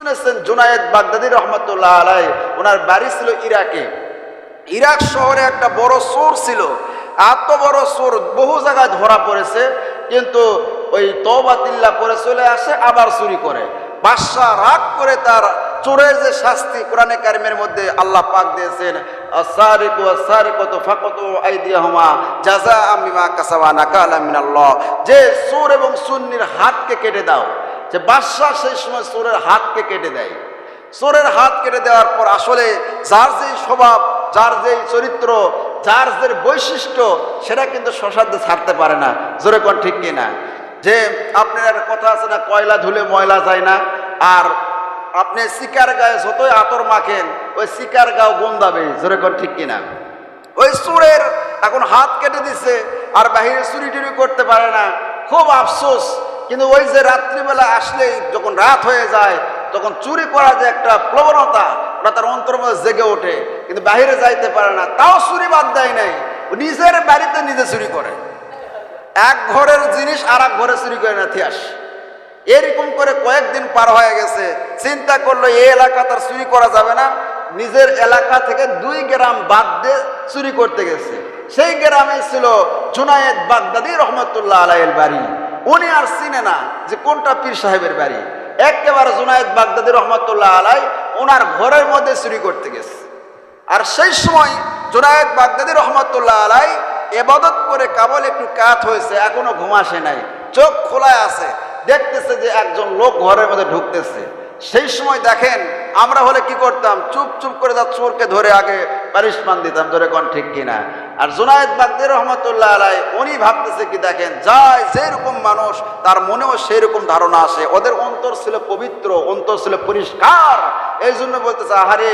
শুনেছেন জুনায়েদ বাগদাদি রহমতুল্লাহ আলাই ওনার বাড়ি ছিল ইরাকে। ইরাক শহরে একটা বড় সোর ছিল। এত বড় সোর বহু জায়গায় ধরা পড়েছে, কিন্তু ওই তবাতিল্লা করে চলে আসে, আবার চুরি করে। বাদশাহ রাগ করে তার চোরের যে শাস্তি কোরআনে কারিমের মধ্যে আল্লাহ পাক দিয়েছেন আসারিকু আসারিকতু ফাকাতু আইদিয়াহুমা জাযাআম বিমা কাসাবা নাকালাম মিনাল্লাহ। যে চোর এবং সুন্নির হাতকে কেটে দাও। যে বাদশাহ সেই সময় চোরের হাতকে কেটে দেয়। চোরের হাত কেটে দেওয়ার পর আসলে যার যেই স্বভাব, যার যেই চরিত্র, যার যে বৈশিষ্ট্য, সেটা কিন্তু শ্মশান্তে ছাড়তে পারে না। জোরে কোন ঠিক কিনা? যে আপনার একটা কথা আছে না, কয়লা ধুলে ময়লা যায় না, আর আপনি শিকার গায়ে যতই আতর মাখেন, ওই শিকার গাও গন্ধাবে জোরে কোন ঠিক কিনা? ওই চোরের এখন হাত কেটে দিছে, আর বাহিরে চুরি টুরি করতে পারে না। খুব আফসোস কিন্তু ওই যে রাত্রিবেলা আসলেই যখন রাত হয়ে যায়, তখন চুরি করা যে একটা প্রবণতা, ওটা তার অন্তর মধ্যে জেগে ওঠে, কিন্তু বাইরে যাইতে পারে না। তাও চুরি বাদ দেয় নাই। নিজের বাড়িতে নিজে চুরি করে। এক ঘরের জিনিস আর এক ঘরে চুরি করে না ইতিহাস। এরকম করে কয়েকদিন পার হয়ে গেছে। চিন্তা করল, এই এলাকা তার চুরি করা যাবে না। নিজের এলাকা থেকে দুই গ্রাম বাদ দিয়ে চুরি করতে গেছে। সেই গ্রামে ছিল জুনায়েদ বাগদাদি রহমতুল্লাহ আলাইয়ের বাড়ি। উনি আর চিনে না যে কোনটা পীর সাহেবের বাড়ি। একেবারে জুনায়েদ বাগদাদি রহমতুল্লাহ আলাই ওনার ঘরের মধ্যে চুরি করতে গেছে। আর সেই সময় জুনায়েদ বাগদাদি রহমতুল্লাহ আলাই এবাদত করে কাবল একটু কাত হয়েছে, এখনও ঘুম আসে নাই। চোখ খোলায় আছে, দেখতেছে যে একজন লোক ঘরের মধ্যে ঢুকতেছে। সেই সময় দেখেন, আমরা হলে কি করতাম? চুপ চুপ করে তার চোরকে ধরে আগে পারিশমান দিতাম, ধরে কোন ঠিক কিনা। আর জুনায়েদ বাগদি রহমতুল্লাহ আলাই উনি ভাবতেছে কি দেখেন, যায় যেরকম মানুষ, তার মনেও সেই রকম ধারণা আসে। ওদের অন্তর ছিল পবিত্র, অন্তর ছিল পরিষ্কার। এই জন্য বলতেছে, আহারে,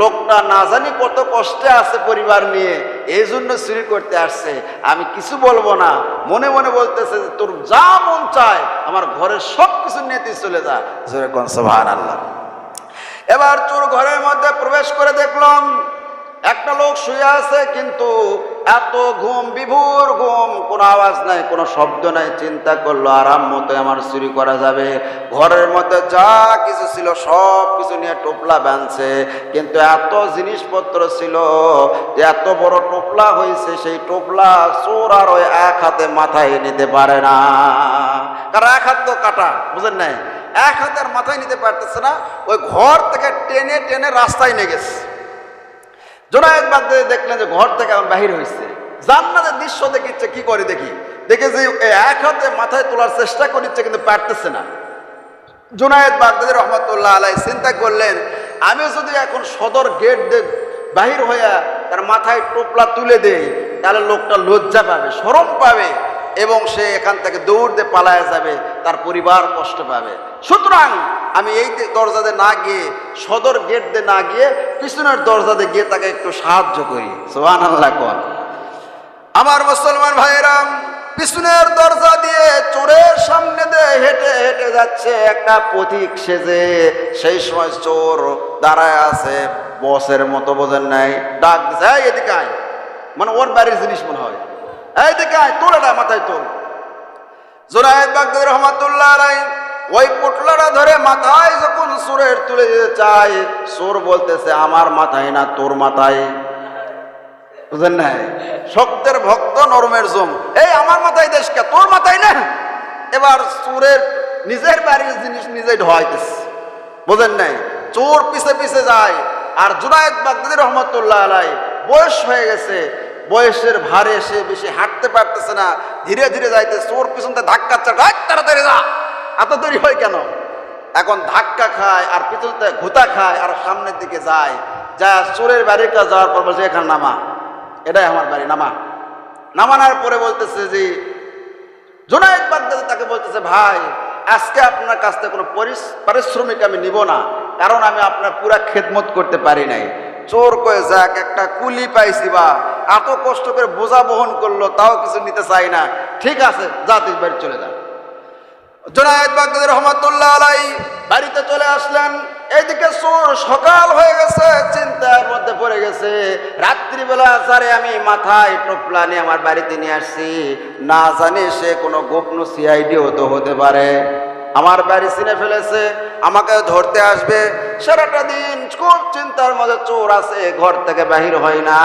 লোকটা না জানি কত কষ্টে আছে পরিবার নিয়ে এই জন্য চুরি করতে আসছে। আমি কিছু বলব না। মনে মনে বলতেছে যে, তোর যা মন চায়, আমার ঘরের সব কিছু নিয়ে তুই চলে যা। জোরে কোন আল্লাহ এবার চোর ঘরের মধ্যে প্রবেশ করে দেখলাম একটা লোক শুয়ে আছে, কিন্তু এত ঘুম, বিভোর ঘুম, কোনো আওয়াজ নাই, কোনো শব্দ নাই, চিন্তা করল, আরাম মতো আমার চুরি করা যাবে। ঘরের মধ্যে যা কিছু ছিল, সব কিছু নিয়ে টোপলা বাঁধছে। কিন্তু এত জিনিসপত্র ছিল যে এত বড় টোপলা হয়েছে, সেই টোপলা চোর আর ওই এক হাতে মাথায় নিতে পারে না। কারণ এক হাত তো কাটা, বুঝেন নাই? এক হাতের মাথায় নিতে পারতেছে না, ওই ঘর থেকে টেনে টেনে রাস্তায় নিয়ে গেছে। জোনায়েদ বাগদে দেখলেন যে ঘর থেকে এখন বাহির হয়েছে জান্নাতের দৃশ্য দেখিচ্ছে, কি করে দেখি? দেখে যে এক হাতে মাথায় তোলার চেষ্টা করিচ্ছে, কিন্তু পারতেছে না। জোনায়েদ বাগদাদি রহমতুল্লাহ আলাই চিন্তা করলেন, আমি যদি এখন সদর গেট দিয়ে বাহির হইয়া তার মাথায় টোপলা তুলে দেই, তাহলে লোকটা লজ্জা পাবে, শরম পাবে। এবং সে এখান থেকে দৌড় দিয়ে পালায়া যাবে, তার পরিবার কষ্ট পাবে। সুতরাং আমি এই দরজাতে না গিয়ে, সদর গেট দিয়ে না গিয়ে, পিছনের দরজাতে গিয়ে তাকে একটু সাহায্য করি। সোহান আল্লাহ কর। আমার মুসলমান ভাইরাম পিছনের দরজা দিয়ে চোরের সামনে দিয়ে হেঁটে হেঁটে যাচ্ছে একটা পথিক সেজে। সেই সময় চোর দাঁড়ায় আছে, বসের মতো বোঝেন নাই, ডাক "এই এদিকে মানে ওর বাড়ির জিনিস মনে হয়। এই দিকে আয়, তোর এটা মাথায় তোর। জোরায়েদ বাগদাদ রহমাতুল্লাহ আলাই ওই পুটলাটা ধরে মাথায় যখন সুরের তুলে দিতে চায়, সুর বলতেছে, আমার মাথায় না, তোর মাথায়। বুঝেন নাই? শক্তের ভক্ত, নরমের জম। এই, আমার মাথায় দেশকে তোর মাথায় না? এবার সুরের নিজের বাড়ির জিনিস নিজেই ঢোয়াইতেছে বুঝেন নাই? চোর পিছে পিছে যায়। আর জুনায়দ বাগদাদি রহমতুল্লাহ আলাই বয়স হয়ে গেছে বয়সের ভারে সে বেশি হাঁটতে পারতেছে না, ধীরে ধীরে যাইতে চোর পিছন থেকে ধাক্কা চায় তাড়াতাড়ি যা। এত দেরি হয় কেন? এখন ধাক্কা খায় আর পিছন থেকে ঘুতা খায় আর সামনের দিকে যায়। যা চোরের বাড়িটা যাওয়ার পর বলছে, এখানে নামা। এটাই আমার বাড়ি, নামা। নামানোর পরে বলতেছে যে জোনায়েদ বাগদাদি তাকে বলতেছে, ভাই, আজকে আপনার কাছ থেকে কোনো পারিশ্রমিক আমি নিব না, কারণ আমি আপনার পুরা খেদমত করতে পারি নাই। চোর কয়ে যাক, একটা কুলি পাইছি বা। এত কষ্ট করে বোঝা বহন করল, তাও কিছু নিতে চাই না। ঠিক আছে, যা বাড়ি চলে যা। জোনায়েদ বাগদাদি রহমতুল্লাহ আলাই বাড়িতে চলে আসলেন। চোর সকাল হয়ে গেছে, চিন্তার মধ্যে পড়ে গেছে। রাত্রিবেলা আমি মাথায় আমার বাড়িতে নিয়ে আসছি। না জানি সে কোনো গোপন সিআইডিও তো হতে পারে। আমার বাড়ি চিনে ফেলেছে, আমাকে ধরতে আসবে। সারাটা দিন খুব চিন্তার মধ্যে চোর আছে, ঘর থেকে বাহির হয় না।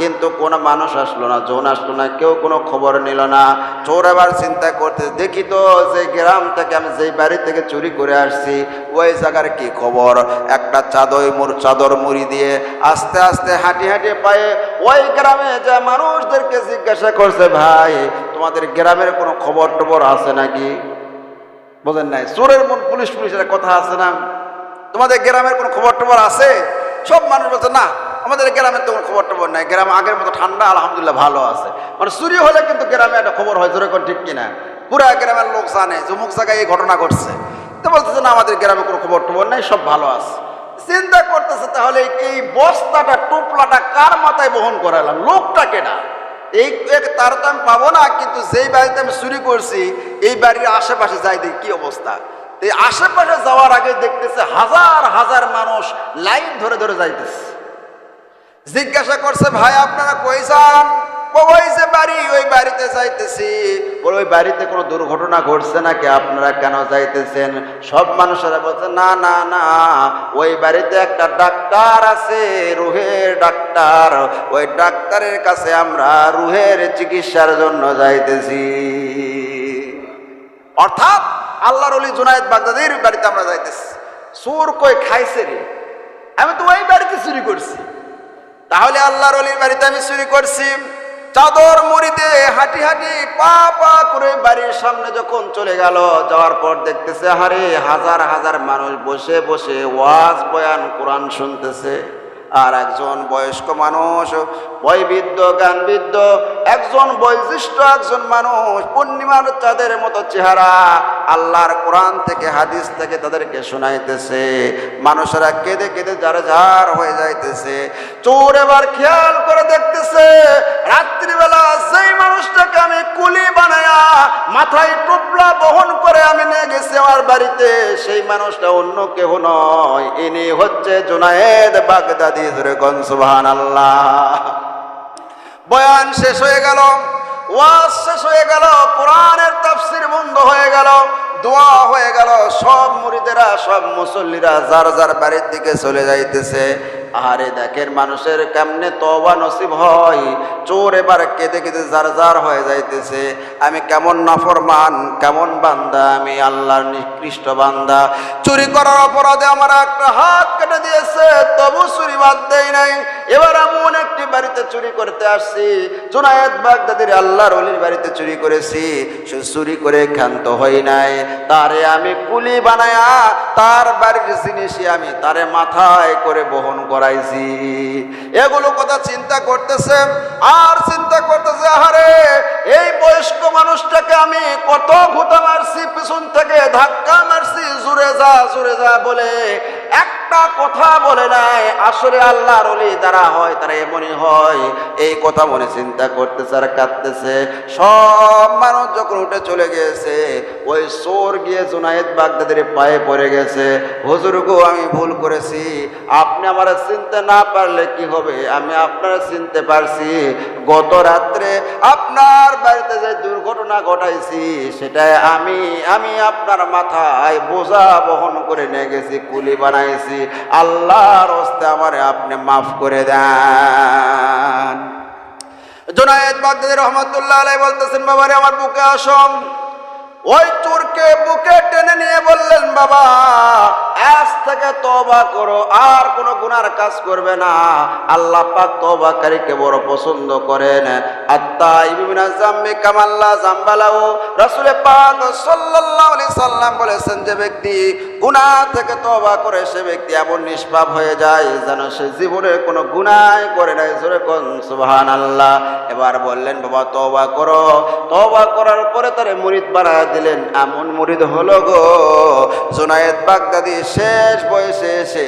কিন্তু কোনো মানুষ আসলো না জোন আসলো না, কেউ কোনো খবর নিল না। চোর আবার চিন্তা করতে দেখি তো যে গ্রাম থেকে আমি যেই বাড়ি থেকে চুরি করে আসছি, ওই জায়গার কি খবর? একটা চাদর মুর চাদর মুড়ি দিয়ে আস্তে আস্তে হাঁটি হাঁটি পায়ে ওই গ্রামে যা মানুষদেরকে জিজ্ঞাসা করছে, ভাই, তোমাদের গ্রামের কোনো খবর টবর আছে নাকি? বোঝেন নাই? চোরের মন, পুলিশ পুলিশের কথা আছে না? তোমাদের গ্রামের কোনো খবর টবর আছে? সব মানুষ বলছে, না, আমাদের গ্রামের তো কোনো খবর টবর নাই। গ্রামে আগের মতো ঠান্ডা, আলহামদুলিল্লাহ ভালো আছে। মানে চুরি হলে কিন্তু গ্রামে একটা খবর হয় জোরে ঠিক কিনা। পুরা গ্রামের লোক জানে যে মুখ জায়গায় এই ঘটনা ঘটছে। তো বলতেছে, না, আমাদের গ্রামে কোনো খবর টবর নাই, সব ভালো আছে। চিন্তা করতেছে, তাহলে এই বস্তাটা, টুপলাটা কার মাথায় বহন করালাম? লোকটা কেনা এই তার তো আমি পাবো না, কিন্তু যেই বাড়িতে আমি চুরি করছি, এই বাড়ির আশেপাশে যাই দেখি কি অবস্থা। এই আশেপাশে যাওয়ার আগে দেখতেছে হাজার হাজার মানুষ লাইন ধরে ধরে যাইতেছে। জিজ্ঞাসা করছে, ভাই, আপনারা কই যান? ওই বাড়ি, ওই বাড়িতে যাইতেছি। ওই বাড়িতে কোনো দুর্ঘটনা ঘটছে নাকি? আপনারা কেন যাইতেছেন? সব মানুষেরা বলছে, না না না, ওই বাড়িতে একটা ডাক্তার আছে, রুহের ডাক্তার। ওই ডাক্তারের কাছে আমরা রুহের চিকিৎসার জন্য যাইতেছি। অর্থাৎ আল্লাহর অলি জুনায়দ বাগদাদির বাড়িতে আমরা যাইতেছি। সুর কই খাইছে রে? আমি তো ওই বাড়িতে চুরি করছি। তাহলে আল্লাহর অলির বাড়িতে আমি চুরি করছি। চাদর মুড়িতে হাঁটি হাঁটি পা পা করে বাড়ির সামনে যখন চলে গেল, যাওয়ার পর দেখতেছে হারে হাজার হাজার মানুষ বসে বসে ওয়াজ বয়ান, কোরআন শুনতেছে। আর একজন বয়স্ক মানুষ, বয়বৃদ্ধ গানবৃদ্ধ একজন বয়োজ্যেষ্ঠ, একজন মানুষ, পূর্ণিমার চাঁদের মতো চেহারা আল্লাহর কোরআন থেকে, হাদিস থেকে তাদেরকে শোনাইতেছে। মানুষেরা কেঁদে কেঁদে যার যার হয়ে যাইতেছে। চোর এবার খেয়াল করে দেখতেছে, রাত্রিবেলা যেই মানুষটাকে আমি কুলি বানায়া মাথায় টুপলা বহন করে আমি নিয়ে গেছি আমার বাড়িতে, সেই মানুষটা অন্য কেহ নয়, ইনি হচ্ছে জুনায়েদ বাগদাদি। ধরে কন সুবাহান আল্লাহ বয়ান শেষ হয়ে গেল, ওয়াজ শেষ হয়ে গেল, কোরআনের তাফসির বন্ধ হয়ে গেল। দোয়া হয়ে গেল। সব মুরিদেরা, সব মুসল্লিরা যার যার বাড়ির দিকে চলে যাইতেছে। আরে দেখেন মানুষের কেমনে তবা নসিব হয়। চোর এবার কেঁদে কেঁদে যার যার হয়ে যাইতেছে। আমি কেমন নাফরমান, কেমন বান্দা, আমি আল্লাহর নিকৃষ্ট বান্দা। চুরি করার অপরাধে আমার একটা হাত কেটে দিয়েছে, তবু চুরি বাদ দেয় নাই। এবার এমন একটি চুরি করতে আসছি। জুনায়েদ বাগদাদির আল্লাহর অলির বাড়িতে চুরি করেছি। সে চুরি করে ক্ষান্ত হই নাই। তারে আমি কুলি বানায়া তার বাড়ির জিনিসই আমি তারে মাথায় করে বহন করাইছি। এগুলো কথা চিন্তা করতেছে, আর চিন্তা করতেছে, আহারে, এই বয়স্ক মানুষটাকে আমি কত ঘুটা মারছি, পিছন থেকে ধাক্কা মারছি, জুড়ে যা জুড়ে যা বলে একটা কথা বলে নাই আসলে আল্লাহর অলি দ্বারা হয় তারা এমনই হয়। এই কথা মনে চিন্তা করতেছে আর কাঁদতেছে। সব মানুষ যখন উঠে চলে গিয়েছে, ওই চোর গিয়ে জুনায়েদ বাগদাদের পায়ে পড়ে গেছে। হুজুর গো, আমি ভুল করেছি। আপনি আমার চিনতে না পারলে কি হবে? আমি আপনারা চিনতে পারছি। গত রাত্রে আপনার বাড়িতে যে দুর্ঘটনা ঘটাইছি, সেটাই আমি আমি আপনার মাথায় বোঝা বহন করে নিয়ে গেছি, কুলি বানাইছি। আল্লাহর হস্তে আমার আপনি মাফ করে দেন। জোনায়েদ বাগদাদি রহমতুল্লাহ আলাই বলতেছেন, বাবারে, আমার বুকে আসম ওই চোরকে বুকে টেনে নিয়ে বললেন, বাবা আজ থেকে তবা করো, আর কোনো গুনার কাজ করবে না। আল্লাহ পাক তবাকারীকে বড় পছন্দ করেন। আত্মা ইবিনা জাম্মি কামাল্লা জাম্বালাও রাসূলে পাক সাল্লাল্লাহু আলাইহি সাল্লাম বলেছেন, যে ব্যক্তি গুনাহ থেকে তবা করে, সে ব্যক্তি এমন নিষ্পাপ হয়ে যায় যেন সে জীবনে কোনো গুনাহ করে নাই। জোরে কোন সুবহানাল্লাহ। এবার বললেন, বাবা তবা করো। তবা করার পরে তারে মুরিদ বানায় দিলেন। এমন মুরিদ হলো গো, জুনায়েদ বাগদাদি শেষ বয়সে এসে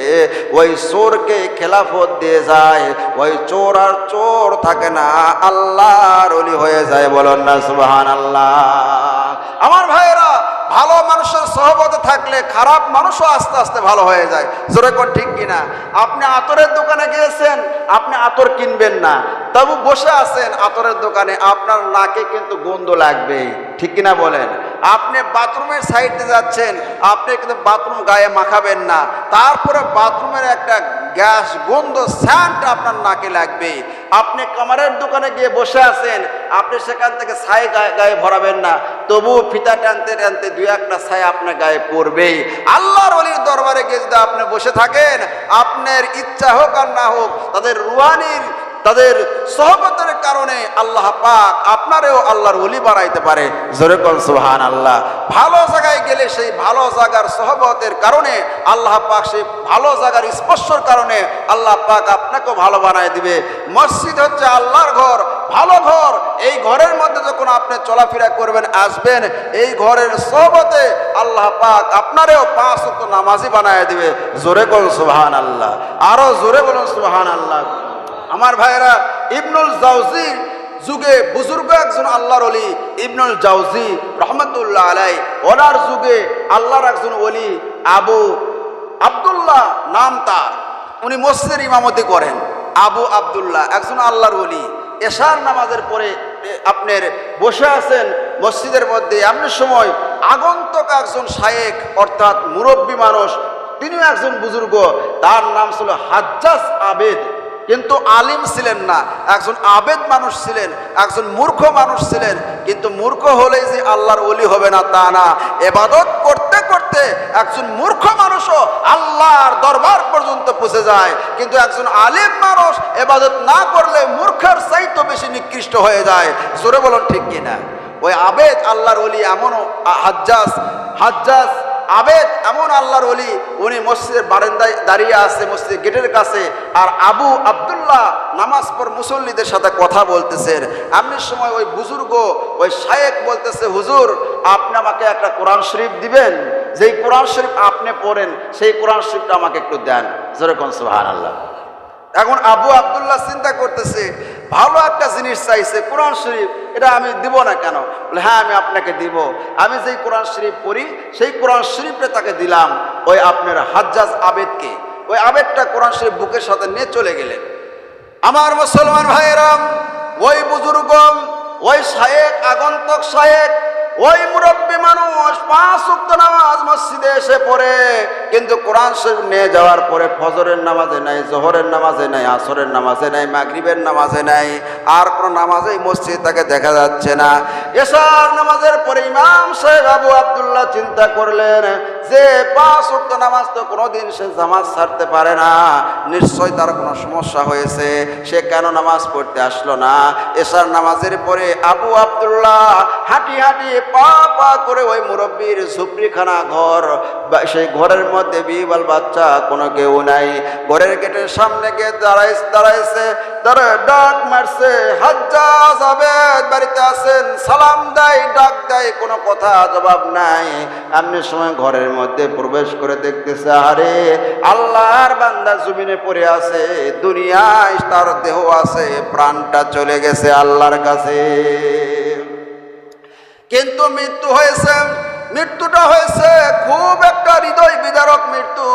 ওই চোরকে খেলাফত দিয়ে যায়। ওই চোর আর চোর থাকে না, আল্লাহর অলি হয়ে যায়। বলেন না সুবাহান আল্লাহ আমার ভাইয়েরা, ভালো মানুষের সহবতে থাকলে খারাপ মানুষও আস্তে আস্তে ভালো হয়ে যায়। জোরে কোন ঠিক কিনা? আপনি আতরের দোকানে গিয়েছেন, আপনি আতর কিনবেন না। তবু বসে আছেন আতরের দোকানে, আপনার নাকে কিন্তু গন্ধ লাগবেই। ঠিক কিনা বলেন? আপনি বাথরুমের সাইডে যাচ্ছেন, আপনি কিন্তু বাথরুম গায়ে মাখাবেন না। তারপরে বাথরুমের একটা গ্যাস গন্ধ স্যান্ট আপনার নাকে লাগবে। আপনি কামারের দোকানে গিয়ে বসে আছেন, আপনি সেখান থেকে ছাই গায়ে ভরাবেন না। তবু ফিতা টানতে টানতে দুই একটা ছাই আপনার গায়ে পড়বেই। আল্লাহর অলির দরবারে গিয়ে যদি আপনি বসে থাকেন, আপনার ইচ্ছা হোক আর না হোক, তাদের রুয়ানির তাদের সহবতের কারণে আল্লাহ পাক আপনারেও আল্লাহর ওলি বানাইতে পারে। জোরে কন সুবহান আল্লাহ ভালো জায়গায় গেলে সেই ভালো জায়গার সহবতের কারণে আল্লাহ পাক সেই ভালো জায়গার স্পর্শর কারণে আল্লাহ পাক আপনাকেও ভালো বানায় দিবে। মসজিদ হচ্ছে আল্লাহর ঘর, ভালো ঘর। এই ঘরের মধ্যে যখন আপনি চলাফেরা করবেন, আসবেন, এই ঘরের সহবতে আল্লাহ পাক আপনারেও পাঁচ নামাজি বানায় দিবে। জোরে কোন সুবহান আল্লাহ আরও জোরে বলুন সুবহান আল্লাহ আমার ভাইয়েরা, ইবনুল জাউজি যুগে বুজুর্গ একজন আল্লাহর অলি ইবনুল জাউজি রহমতুল্লাহ আলাই, ওনার যুগে আল্লাহর একজন অলি আবু আব্দুল্লাহ নাম তার। উনি মসজিদের ইমামতি করেন, আবু আব্দুল্লাহ একজন আল্লাহর অলি এশার নামাজের পরে আপনার বসে আছেন মসজিদের মধ্যে, এমন সময় আগন্তক একজন শায়েক অর্থাৎ মুরব্বী মানুষ, তিনিও একজন বুজুর্গ, তার নাম ছিল হাজ্জাজ আবেদ। কিন্তু আলিম ছিলেন না। একজন আবেদ মানুষ ছিলেন, একজন মূর্খ মানুষ ছিলেন, কিন্তু মূর্খ হলেই যে আল্লাহর অলি হবে না তা না। এবাদত করতে করতে একজন মূর্খ মানুষও আল্লাহর দরবার পর্যন্ত পৌঁছে যায়। কিন্তু একজন আলিম মানুষ এবাদত না করলে মূর্খের চাইতো বেশি নিকৃষ্ট হয়ে যায়। জোরে বলুন ঠিক কিনা? ওই আবেদ আল্লাহর অলি এমনও হাজ্জাস হাজ্জাস আবেদ, এমন আল্লাহর অলি উনি মসজিদের বারেন্দায় দাঁড়িয়ে আছে, মসজিদের গেটের কাছে, আর আবু আবদুল্লাহ নামাজ পর মুসল্লিদের সাথে কথা বলতেছেন। এমনি সময় ওই বুজুর্গ, ওই শায়েক বলতেছে, হুজুর, আপনি আমাকে একটা কোরআন শরীফ দিবেন? যেই কোরআন শরীফ আপনি পড়েন, সেই কোরআন শরীফটা আমাকে একটু দেন। যেরকম সুহান আল্লাহ এখন আবু আব্দুল্লাহ চিন্তা করতেছে, ভালো একটা জিনিস চাইছে, কোরআন শরীফ, এটা আমি দিব না কেন? বলে হ্যাঁ আমি আপনাকে দিব। আমি যেই কোরআন শরীফ পড়ি, সেই কোরআন শরীফটা তাকে দিলাম। ওই আপনার হাজ্জাজ আবেদকে। ওই আবেদটা কোরআন শরীফ বুকের সাথে নিয়ে চলে গেলেন। আমার মুসলমান ভাইয়েরাম ওই বুজুর্গ ওই শায়েক, আগন্তক শায়েক ওই মুরব্বী মানুষ পাঁচ উক্ত নামাজ মসজিদে এসে পড়ে, কিন্তু কোরআন শরীফ নিয়ে যাওয়ার পরে ফজরের নামাজে নাই, জোহরের নামাজে নাই, আসরের নামাজে নাই, মাগরিবের নামাজে নাই, আর কোনো নামাজেই মসজিদ তাকে দেখা যাচ্ছে না। এসার নামাজের পরে ইমাম সাহেব আবু আবদুল্লাহ চিন্তা করলেন যে পাঁচ উক্ত নামাজ তো কোনোদিন সে জামাজ ছাড়তে পারে না। নিশ্চয় তার কোনো সমস্যা হয়েছে। সে কেন নামাজ পড়তে আসলো না? এসার নামাজের পরে আবু আব্দুল্লাহ হাঁটি হাঁটি পা পা করে ওই মুরব্বীর ঝুপড়িখানা ঘর সেই ঘরের মধ্যে বিবাল বাচ্চা কোনো কেউ নাই। ঘরের গেটের সামনে গিয়ে দাঁড়াই দাঁড়াইছে তারা ডাক মারছে, হাজ্জাজ আবেদ বাড়িতে আছেন, সালাম দেয়, ডাক দেয়, কোনো কথা জবাব নাই। এমনি সময় ঘরের মধ্যে প্রবেশ করে দেখতেছে, আরে আল্লাহর বান্দা জমিনে পড়ে আছে, দুনিয়ায় তার দেহ আছে, প্রাণটা চলে গেছে আল্লাহর কাছে। কিন্তু মৃত্যু হয়েছে মৃত্যুটা হয়েছে খুব একটা হৃদয় বিদারক মৃত্যু।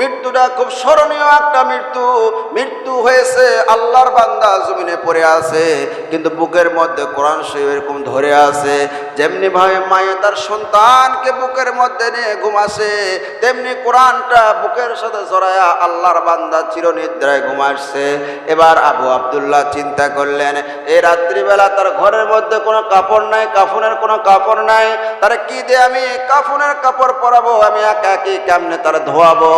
মৃত্যুটা খুব স্মরণীয় একটা মৃত্যু। মৃত্যু হয়েছে আল্লাহর বান্দা জমিনে পড়ে আছে, কিন্তু বুকের মধ্যে কোরআন শরীফ এরকম ধরে আছে। যেমনি ভাবে মায়ে তার সন্তানকে বুকের মধ্যে নিয়ে ঘুমাসে তেমনি কোরআনটা বুকের সাথে জড়ায়া আল্লাহর বান্দা চিরনিদ্রায় ঘুমাসছে এবার আবু আব্দুল্লাহ চিন্তা করলেন, এই রাত্রিবেলা তার ঘরের মধ্যে কোনো কাপড় নাই, কাফনের কোনো কাপড় নাই, তার কি দিয়ে আমি কাফনের কাপড় পরাবো, আমি একা কি কেমনে তার ধোয়াবো,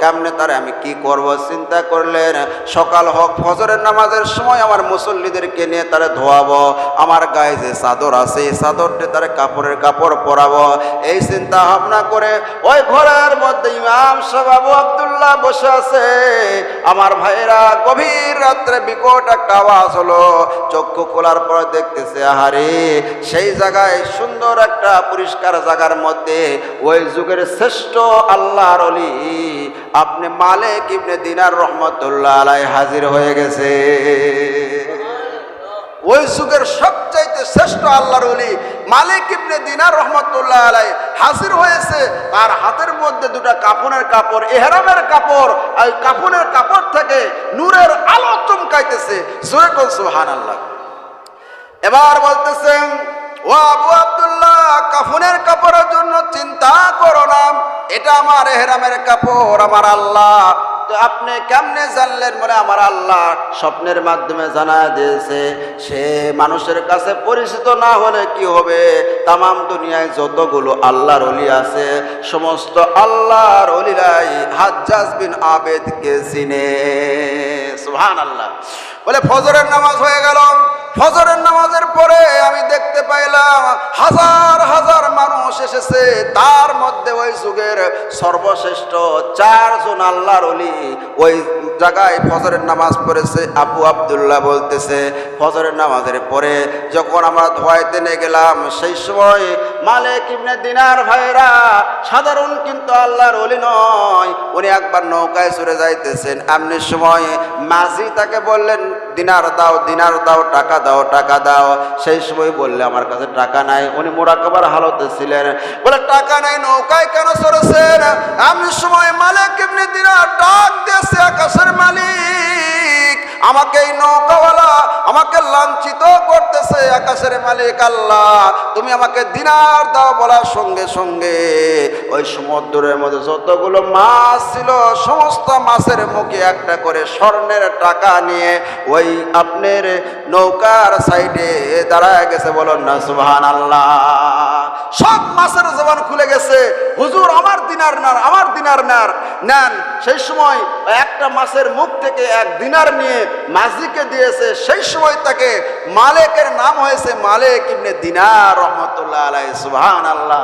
কেমনে তারে আমি কি করব চিন্তা করলেন। সকাল হোক, ফজরের নামাজের সময় আমার মুসল্লিদেরকে নিয়ে তারে ধোয়াবো, আমার গায়ে যে চাদর আছে, এই চাদরটি তার কাপড়ের কাপড় পরাবো। এই চিন্তা ভাবনা করে ওই ঘরের মধ্যে ইমাম সাহেব আব্দুল্লাহ বসে আছে। আমার ভাইয়েরা গভীর রাত্রে বিকট একটা আওয়াজ হলো। চক্ষু খোলার পর দেখতেছে আহারে সেই জায়গায় সুন্দর একটা পরিষ্কার জায়গার মধ্যে ওই যুগের শ্রেষ্ঠ আল্লাহর অলি আপনি মালিক ইবনে দিনার রহমতুল্লাহ আলাই হাজির হয়ে গেছে। ওই যুগের সবচাইতে শ্রেষ্ঠ আল্লাহর অলি মালিক ইবনে দিনার রহমতুল্লাহ আলাই হাজির হয়েছে। তার হাতের মধ্যে দুটা কাপনের কাপড়, এহরামের কাপড়, আর কাপনের কাপড় থেকে নূরের আলো চমকাইতেছে। সুরে সুহান আল্লাহ এবার বলতেছেন, ও আবু আব্দুল্লাহ, কাফনের কাপড়ের জন্য চিন্তা করো না। এটা আমার এহরামের কাপড়, আমার আল্লাহ। তো আপনি কেমনে জানলেন? বলে আমার আল্লাহ স্বপ্নের মাধ্যমে জানা দিয়েছে, সে মানুষের কাছে পরিচিত না হলে কি হবে? তামাম দুনিয়ায় যতগুলো আল্লাহর অলি আছে, সমস্ত আল্লাহর অলিরাই হাজ্জাজ বিন আবেদকে চিনে। সুহান আল্লাহ বলে, ফজরের নামাজ হয়ে গেল। ফজরের নামাজের পরে আমি দেখতে পাইলাম, হাজার হাজার মানুষ এসেছে। তার মধ্যে ওই যুগের সর্বশ্রেষ্ঠ চারজন আল্লাহর অলি ওই জায়গায় ফজরের নামাজ পড়েছে। আবু আবদুল্লাহ বলতেছে, ফজরের নামাজের পরে যখন আমরা ধোয়াইতে নিয়ে গেলাম, সেই সময় মালিক ইবনে দিনার ভাইরা সাধারণ কিন্তু আল্লাহর অলি নয়, উনি একবার নৌকায় চড়ে যাইতেছেন। এমনি সময় মাঝি তাকে বললেন দিনার দাও দিনার দাও, টাকা দাও টাকা দাও। সেই সময় বললে, আমার কাছে টাকা নাই। উনি মোরাকাবার হালতে ছিলেন। বলে, টাকা নাই, নৌকায় কেন চড়েছেন? এমনি সময় মালিক এমনি দিনার ডাক দিয়েছে, আকাশের মালিক, আমাকে এই নৌকাওয়ালা আমাকে লাঞ্ছিত করতেছে। আকাশের মালিক, আল্লাহ, তুমি আমাকে দিনার দাও বলার সঙ্গে সঙ্গে। ওই সমুদ্রের মধ্যে যতগুলো মাছ ছিল, সমস্ত মাছের মুখে একটা করে স্বর্ণের টাকা নিয়ে ওই আপনার নৌকার সাইডে দাঁড়ায় গেছে, বলুন না সুবহান আল্লাহ সব মাছের জবান খুলে গেছে। হুজুর, আমার দিনার নার, আমার দিনার নার। নেন, সেই সময় একটা মাছের মুখ থেকে এক দিনার নিয়ে মাঝিকে দিয়েছে। সেই সময় তাকে মালেকের নাম হয়েছে মালেক ইবনে দিনার রহমতুল্লাহ আলাই সুবহান আল্লাহ